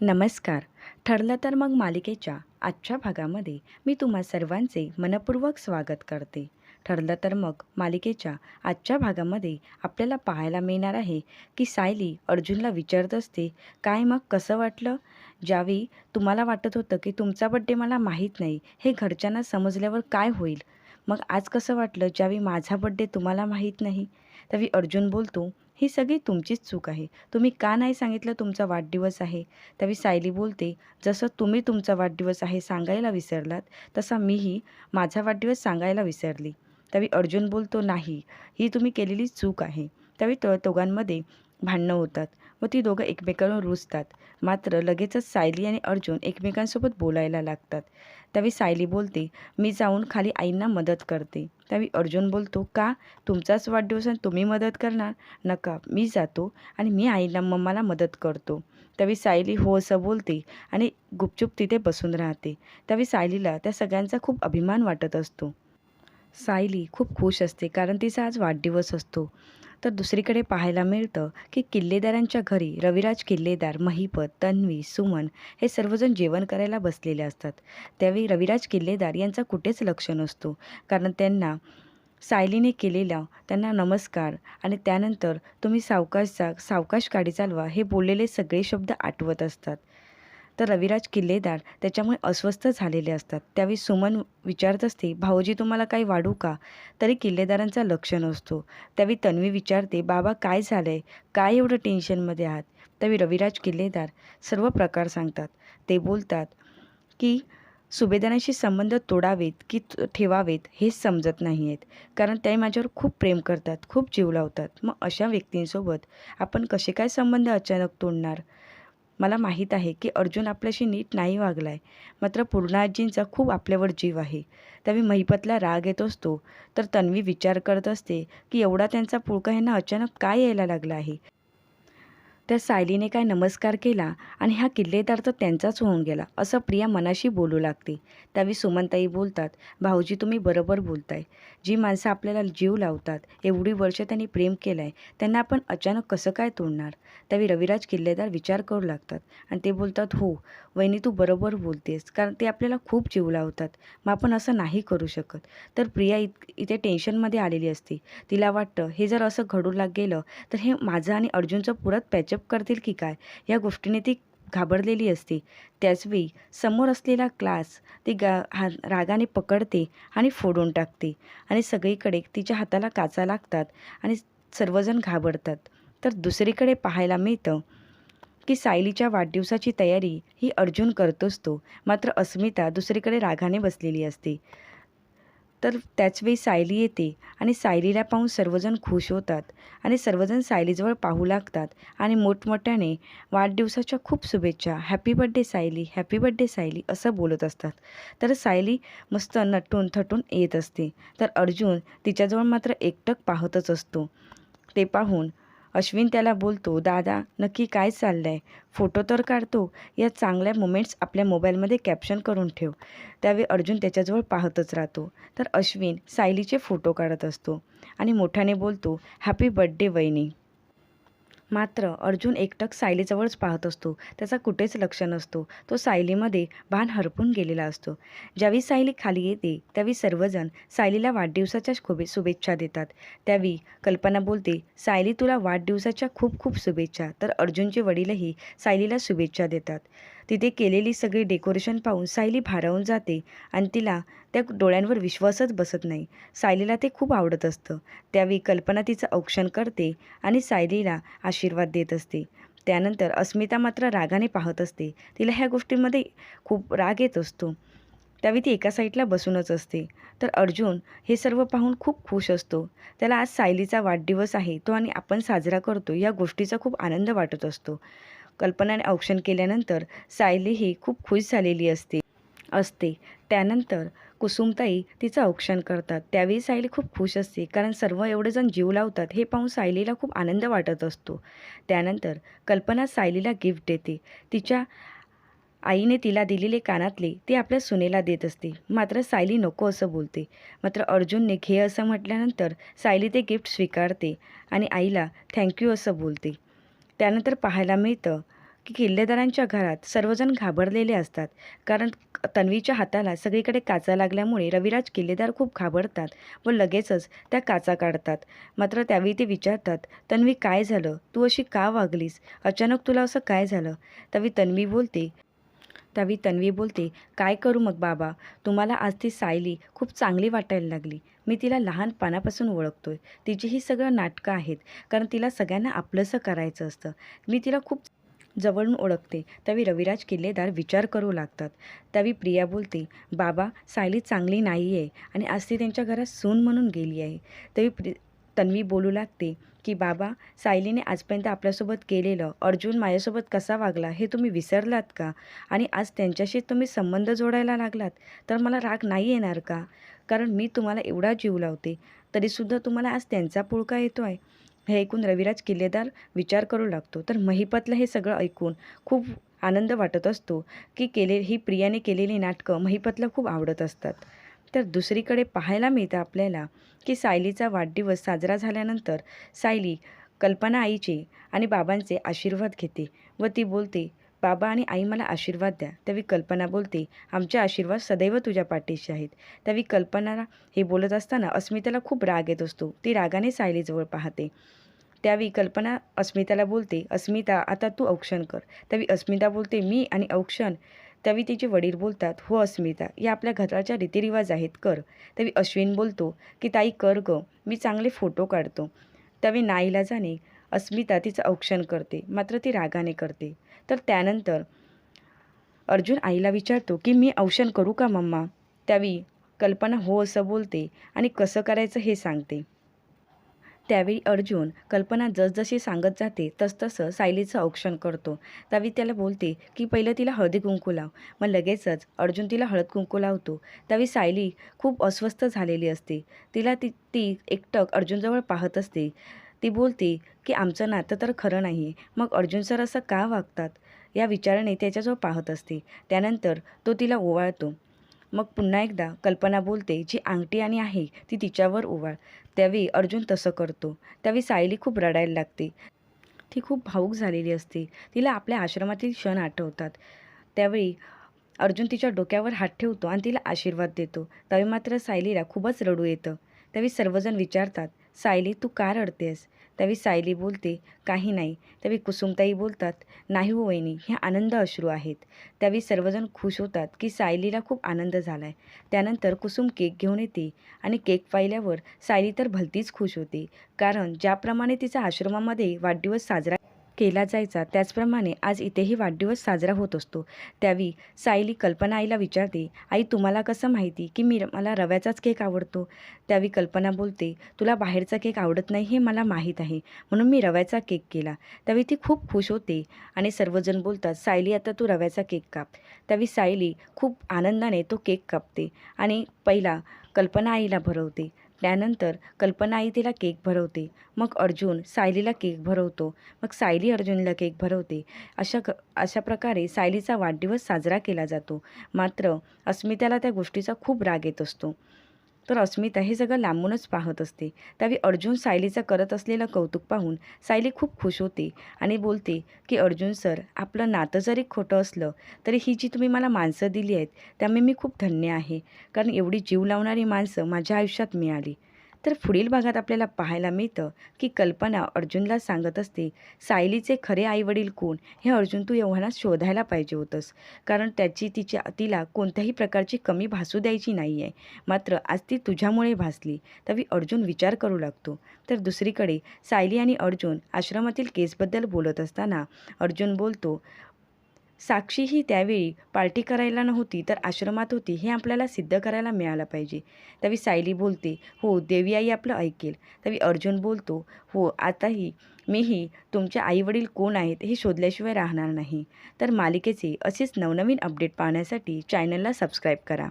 नमस्कार. ठरलं तर मग मालिकेच्या आजच्या भागामध्ये मी तुम्हा सर्वांचे मनपूर्वक स्वागत करते. ठरलं तर मग मालिकेच्या आजच्या भागामध्ये आपल्याला पाहायला मिळणार आहे की सायली अर्जुनला विचारत असते काय मग कसं वाटलं? ज्यावेळी तुम्हाला वाटत होतं की तुमचा बड्डे मला माहीत नाही हे घरच्यांना समजल्यावर काय होईल? मग आज कसं वाटलं ज्यावेळी माझा बड्डे तुम्हाला माहीत नाही? त्यावेळी अर्जुन बोलतो ही सगळी तुमचीच चूक आहे. तुम्ही का नाही सांगितलं तुमचा वाढदिवस आहे? त्यावेळी सायली बोलते जसं तुम्ही तुमचा वाढदिवस आहे सांगायला विसरलात तसा मीही माझा वाढदिवस सांगायला विसरली. त्यावेळी अर्जुन बोलतो नाही ही तुम्ही केलेली चूक आहे. त्यावेळी तो दोघांमध्ये भांडणं होतात व ती दोघं एकमेकांवर रुजतात मात्र लगेचच सायली आणि अर्जुन एकमेकांसोबत बोलायला लागतात. त्यावेळी सायली बोलते मी जाऊन खाली आईंना मदत करते. त्यावेळी अर्जुन बोलतो का? तुमचाच वाढदिवस आणि तुम्ही मदत करणार? नका मी जातो आणि मी आईला मम्माला मदत करतो. त्यावेळी सायली हो असं बोलते आणि गुपचूप तिथे बसून राहते. त्यावेळी सायलीला त्या सगळ्यांचा खूप अभिमान वाटत असतो. सायली खूप खुश असते कारण तिचा आज वाढदिवस असतो. तर दुसरीकडे पाहायला मिळतं की किल्लेदारांच्या घरी रविराज किल्लेदार महिपत तन्वी सुमन हे सर्वजण जेवण करायला बसलेले असतात. त्यावेळी रविराज किल्लेदार यांचा कुठेच लक्ष नसतो. कारण त्यांना सायलीने केलेला त्यांना नमस्कार आणि त्यानंतर तुम्ही सावकाशचा सावकाश गाडी चालवा हे बोललेले सगळे शब्द आठवत असतात. तर रविराज किल्लेदार त्याच्यामुळे अस्वस्थ झालेले असतात. त्यावेळी सुमन विचारत असते भाऊजी तुम्हाला काही वाढू का? तरी किल्लेदारांचा लक्ष नसतो. त्यावेळी तन्वी विचारते बाबा काय झालं आहे काय एवढं टेन्शनमध्ये आहात? त्यावेळी रविराज किल्लेदार सर्व प्रकार सांगतात. ते बोलतात की सुभेदारांशी संबंध तोडावेत की ठेवावेत हेच समजत नाही आहेत कारण ते माझ्यावर खूप प्रेम करतात खूप जीव लावतात. मग अशा व्यक्तींसोबत आपण कसे काय संबंध अचानक तोडणार? मला माहीत आहे की अर्जुन आपल्याशी नीट नाही वागला आहे मात्र पूर्णाजींचा खूप आपल्यावर जीव आहे. त्यावेळी महिपतला राग येत असतो. तर तन्वी विचार करत असते की एवढा त्यांचा पुळका ह्यांना अचानक काय यायला लागला आहे? त्या सायलीने काय नमस्कार केला आणि हा किल्लेदार तर त्यांचाच होऊन गेला असं प्रिया मनाशी बोलू लागते. त्यावेळी सुमनताई बोलतात भाऊजी तुम्ही बरोबर बोलताय. जी माणसं आपल्याला जीव लावतात एवढी वर्ष त्यांनी प्रेम केलं आहे त्यांना आपण अचानक कसं काय तोडणार? त्यावेळी रविराज किल्लेदार विचार करू लागतात आणि ते बोलतात हो वहिनी तू बरोबर बोलतेस कारण ते आपल्याला खूप जीव लावतात. मग आपण असं नाही करू शकत. तर प्रिया इत इथे टेन्शनमध्ये आलेली असते. तिला वाटतं हे जर असं घडू लाग गेलं तर हे माझं आणि अर्जुनचं पुरत पॅचअप करतील की काय? या गोष्टीने ती घाबरलेली असते. त्याचवेळी समोर असलेला क्लास ती गा हा रागाने पकडते आणि फोडून टाकते आणि सगळीकडे तिच्या हाताला काचा लागतात आणि सर्वजण घाबरतात. तर दुसरीकडे पाहायला मिळतं की सायलीच्या वाढदिवसाची तयारी ही अर्जुन करतोच तो मात्र अस्मिता दुसरीकडे रागाने बसलेली असते. तर त्याचवेळी सायली येते आणि सायलीला पाहून सर्वजण खुश होतात आणि सर्वजण सायलीजवळ पाहू लागतात आणि मोठमोठ्याने वाढदिवसाच्या खूप शुभेच्छा happy birthday Sayali! Happy birthday Sayali! असं बोलत असतात. तर सायली मस्त नटून थटून येत असते. तर अर्जुन तिच्याजवळ मात्र एकटक पाहतच असतो. ते पाहून अश्विन त्याला बोलतो दादा नक्की काय चाललं आहे फोटो तर काढतो. या चांगल्या मुमेंट्स आपल्या मोबाईलमध्ये कॅप्शन करून ठेव. त्यावेळी अर्जुन त्याच्याजवळ पाहतच राहतो. तर अश्विन सायलीचे फोटो काढत असतो आणि मोठ्याने बोलतो हॅपी बड्डे वहिनी. मात्र अर्जुन एकटक सायलीजवळच पाहत असतो. त्याचा कुठेच लक्ष नसतो. तो सायलीमध्ये भान हरपून गेलेला असतो. ज्यावेळी सायली खाली येते त्यावेळी सर्वजण सायलीला वाढदिवसाच्या खुबे शुभेच्छा देतात. त्यावेळी कल्पना बोलते सायली तुला वाढदिवसाच्या खूप खूप शुभेच्छा. तर अर्जुनचे वडीलही सायलीला शुभेच्छा देतात. तिथे केलेली सगळी डेकोरेशन पाहून सायली भारावून जाते आणि तिला त्या डोळ्यांवर विश्वासच बसत नाही. सायलीला ते खूप आवडत असतं. त्यावेळी कल्पना तिचं औक्षण करते आणि सायलीला आशीर्वाद देत असते. त्यानंतर अस्मिता मात्र रागाने पाहत असते. तिला ह्या गोष्टींमध्ये खूप राग येत असतो. त्यावेळी ती एका साईडला बसूनच असते. तर अर्जुन हे सर्व पाहून खूप खुश असतो. त्याला आज सायलीचा वाढदिवस आहे. तो आणि आपण साजरा करतो या गोष्टीचा खूप आनंद वाटत असतो. कल्पनाने औक्षण केल्यानंतर सायली ही खूप खुश झालेली असते असते. त्यानंतर कुसुमताई तिचं औक्षण करतात. त्यावेळी सायली खूप खुश असते कारण सर्व एवढेजण जीव लावतात हे पाहून सायलीला खूप आनंद वाटत असतो. त्यानंतर कल्पना सायलीला गिफ्ट देते. तिच्या आईने तिला दिलेले कानातले ती आपल्या सुनेला देत असते. मात्र सायली नको असं बोलते. मात्र अर्जुनने घे असं म्हटल्यानंतर सायली ते गिफ्ट स्वीकारते आणि आईला थँक्यू असं बोलते. त्यानंतर पाहायला मिळतं की किल्लेदारांच्या घरात सर्वजण घाबरलेले असतात. कारण तन्वीच्या हाताला सगळीकडे काचा लागल्यामुळे रविराज किल्लेदार खूप घाबरतात व लगेचच त्या काचा काढतात. मात्र त्यावेळी ते विचारतात तन्वी काय झालं? तू अशी का वागलीस? अचानक तुला असं काय झालं? त्यावेळी तन्वी बोलते त्यावेळी तन्वी बोलते काय करू मग बाबा? तुम्हाला आज ती सायली खूप चांगली वाटायला लागली. मी तिला लहानपणापासून ओळखतोय. तिची ही सगळं नाटकं आहेत कारण तिला सगळ्यांना आपलंसं करायचं असतं. मी तिला खूप जवळून ओळखते. त्यावेळी रविराज किल्लेदार विचार करू लागतात. त्यावेळी प्रिया बोलते बाबा सायली चांगली नाही आहे आणि आज ती त्यांच्या घरात सून म्हणून गेली आहे. त्यावेळी प्रि तन्वी बोलू लागते की बाबा सायलीने आजपर्यंत आपल्यासोबत केलेलं अर्जुन माझ्यासोबत कसा वागला हे तुम्ही विसरलात का? आणि आज त्यांच्याशी तुम्ही संबंध जोडायला लागलात तर मला राग नाही येणार का? कारण मी तुम्हाला एवढा जीव लावते तरीसुद्धा तुम्हाला आज त्यांचा पुळका येतो आहे हे ऐकून रविराज किल्लेदार विचार करू लागतो. तर महिपतला हे सगळं ऐकून खूप आनंद वाटत असतो की केले ही प्रियाने केलेली नाटकं महिपतला खूप आवडत असतात. तर दुसरीकडे पाहायला मिळतं आपल्याला की सायलीचा वाढदिवस साजरा झाल्यानंतर सायली कल्पना आईचे आणि बाबांचे आशीर्वाद घेते व ती बोलते बाबा आणि आई मला आशीर्वाद द्या. त्यावेळी कल्पना बोलते आमचे आशीर्वाद सदैव तुझ्या पाठीशी आहेत. त्यावेळी कल्पना हे बोलत असताना अस्मिताला खूप राग येत असतो. ती रागाने सायलीजवळ पाहते. त्यावेळी कल्पना अस्मिताला बोलते अस्मिता आता तू औक्षण कर. त्यावेळी अस्मिता बोलते मी आणि औक्षण त्यावेळी तिचे वडील बोलतात हो अस्मिता या आपल्या घराच्या रीतिरिवाज आहेत कर. त्यावेळी अश्विन बोलतो की ताई कर ग मी चांगले फोटो काढतो. त्यावेळी नाईलाजाने अस्मिता तिचं औक्षण करते मात्र ती रागाने करते. तर त्यानंतर अर्जुन आईला विचारतो की मी औक्षण करू का मम्मा? त्यावेळी कल्पना हो असं बोलते आणि कसं करायचं हे सांगते. त्यावेळी अर्जुन कल्पना जसजशी सांगत जाते तसतसं सायलीचं औक्षण करतो. त्यावेळी त्याला बोलते की पहिलं तिला हळदी कुंकू लाव. मग लगेचच अर्जुन तिला हळद कुंकू लावतो. त्यावेळी सायली खूप अस्वस्थ झालेली असते. तिला ती ती एकटक अर्जुनजवळ पाहत असते. ती बोलते की आमचं नातं तर खरं नाही मग अर्जुन सर असं का वागतात? या विचाराने त्याच्याजवळ पाहत असते. त्यानंतर तो तिला ओवाळतो. मग पुन्हा एकदा कल्पना बोलते जी अंगठी आणि आहे ती तिच्यावर ओवाळ. त्यावेळी अर्जुन तसं करतो. त्यावेळी सायली खूप रडायला लागते. ती खूप भावूक झालेली असते. तिला आपल्या आश्रमातील क्षण आठवतात. त्यावेळी अर्जुन तिच्या डोक्यावर हात ठेवतो आणि तिला आशीर्वाद देतो. त्यावेळी मात्र सायलीला खूपच रडू येतं. त्यावेळी सर्वजण विचारतात सायली तू का रडतेस? त्यावेळी सायली बोलते काही नाही. त्यावेळी कुसुमताई बोलतात नाही हो वहिनी हे आनंद अश्रू आहेत. त्यावेळी सर्वजण खुश होतात की सायलीला खूप आनंद झाला आहे त्यानंतर कुसुम केक घेऊन येते आणि केक पाहिल्यावर सायली तर भलतीच खुश होते कारण ज्याप्रमाणे तिचा आश्रमामध्ये वाढदिवस साजरा केला जायचा. त्याचप्रमाणे आज इथेही वाढदिवस साजरा होत असतो. त्यावेळी सायली कल्पना आईला विचारते आई तुम्हाला कसं माहिती की मी मला रव्याचाच केक आवडतो? त्यावेळी कल्पना बोलते तुला बाहेरचा केक आवडत नाही हे मला माहीत आहे म्हणून मी रव्याचा केक केला. त्यावेळी ती खूप खुश होते आणि सर्वजण बोलतात सायली आता तू रव्याचा केक काप. त्यावेळी सायली खूप आनंदाने तो केक कापते आणि पहिला कल्पना आईला भरवते. त्यानंतर कल्पना आई तिला केक भरवते. मग अर्जुन सायलीला केक भरवतो. मग सायली अर्जुनला केक भरवते. अशा क अशा प्रकारे सायलीचा वाढदिवस साजरा केला जातो. मात्र अस्मिताला त्या गोष्टीचा खूप राग येत असतो. तर अस्मिता हे सगळं लांबूनच पाहत असते. त्यावेळी अर्जुन सायलीचं करत असलेलं कौतुक पाहून सायली खूप खुश होते आणि बोलते की अर्जुन सर आपलं नातं जरी खोटं असलं तरी ही जी तुम्ही मला माणसं दिली आहेत त्यामुळे मी खूप धन्य आहे. कारण एवढी जीव लावणारी माणसं माझ्या आयुष्यात मिळाली. तर पुढील भागात आपल्याला पाहायला मिळतं की कल्पना अर्जुनला सांगत असते सायलीचे खरे आईवडील कोण? हे अर्जुन तू एव्हाना शोधायला पाहिजे होतंस. कारण त्याची तिच्या तिला कोणत्याही प्रकारची कमी भासू द्यायची नाही आहे मात्र आज ती तुझ्यामुळे भासली. तरी अर्जुन विचार करू लागतो. तर दुसरीकडे सायली आणि अर्जुन आश्रमातील केसबद्दल बोलत असताना अर्जुन बोलतो साक्षी ही त्यावेळी पार्टी करायला नव्हती तर आश्रमात होती हे आपल्याला सिद्ध करायला मिळालं पाहिजे. त्यावेळी सायली बोलते हो देवी आई आपलं ऐकेल. तवी अर्जुन बोलतो हो आताही मीही तुमचे आईवडील कोण आहेत हे शोधल्याशिवाय राहणार नाही. तर मालिकेचे असेच नवनवीन अपडेट पाहण्यासाठी चॅनलला सबस्क्राईब करा.